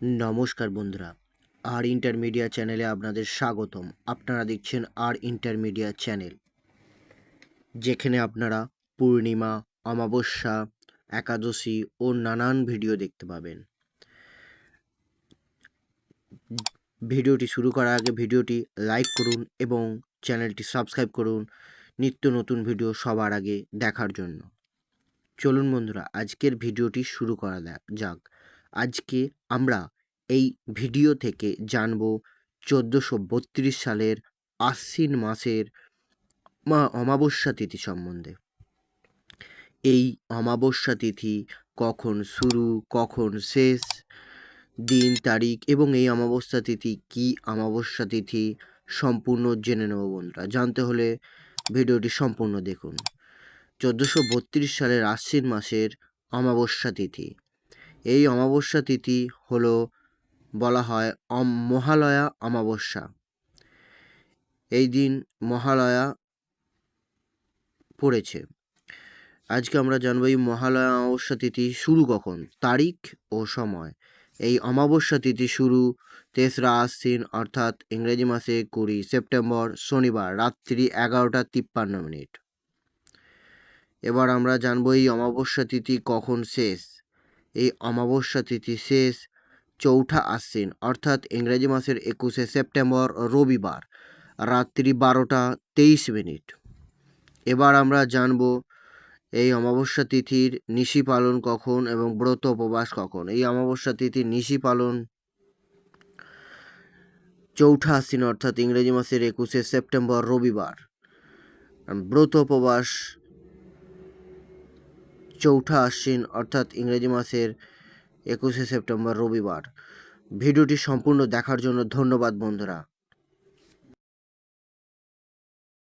নমস্কার বন্ধুরা, আর ইন্টারমিডিয়া চ্যানেলে আপনাদের স্বাগতম। আপনারা দেখছেন আর ইন্টারমিডিয়া চ্যানেল। যেখানে আপনারা পূর্ণিমা, অমাবস্যা, একাদশী ও নানান ভিডিও দেখতে পাবেন। ভিডিওটি শুরু করার আগে ভিডিওটি লাইক করুন এবং চ্যানেলটি সাবস্ক্রাইব করুন নিত্য নতুন ভিডিও সবার আগে দেখার জন্য। চলুন বন্ধুরা, আজকের ভিডিওটি শুরু করা যাক। আজকে আমরা এই ভিডিও থেকে জানব চোদ্দোশো বত্রিশ সালের আশ্বিন মাসের মা অমাবস্যা তিথি সম্বন্ধে। এই অমাবস্যা তিথি কখন শুরু, কখন শেষ, দিন, তারিখ এবং এই অমাবস্যা তিথি কি অমাবস্যা তিথি সম্পূর্ণ জেনে নেব বন্ধুরা। জানতে হলে ভিডিওটি সম্পূর্ণ দেখুন। চোদ্দোশো বত্রিশ সালের আশ্বিন মাসের অমাবস্যা তিথি। এই অমাবস্যা তিথি হলো বলা হয় মহালয়া অমাবস্যা। এই দিন মহালয়া পড়েছে। আজকে আমরা জানব এই মহালয়া অমাবস্যা তিথি শুরু কখন? তারিখ ও সময়। এই অমাবস্যা তিথি শুরু তেসরা আশ্বিন, অর্থাৎ ইংরেজি মাসে কুড়ি সেপ্টেম্বর, শনিবার, রাত্রি এগারোটা তিপ্পান্ন মিনিট। এবার আমরা জানব এই অমাবস্যা তিথি কখন শেষ। এই অমাবস্যা তিথি শেষ চৌঠা আশ্বিন, অর্থাৎ ইংরেজি মাসের একুশে সেপ্টেম্বর রবিবার, রাত্রি বারোটা তেইশ মিনিট। এবার আমরা জানব এই অমাবস্যা তিথির নিশি পালন কখন এবং ব্রত উপবাস কখন। এই অমাবস্যা তিথির নিশি পালন চৌঠা আশ্বিন, অর্থাৎ ইংরেজি মাসের একুশে সেপ্টেম্বর রবিবার। ব্রত উপবাস চৌঠা আশ্বিন অর্থাৎ ইংরেজি মাসের একুশে সেপ্টেম্বর রবিবার। ভিডিওটি সম্পূর্ণ দেখার জন্য ধন্যবাদ বন্ধুরা।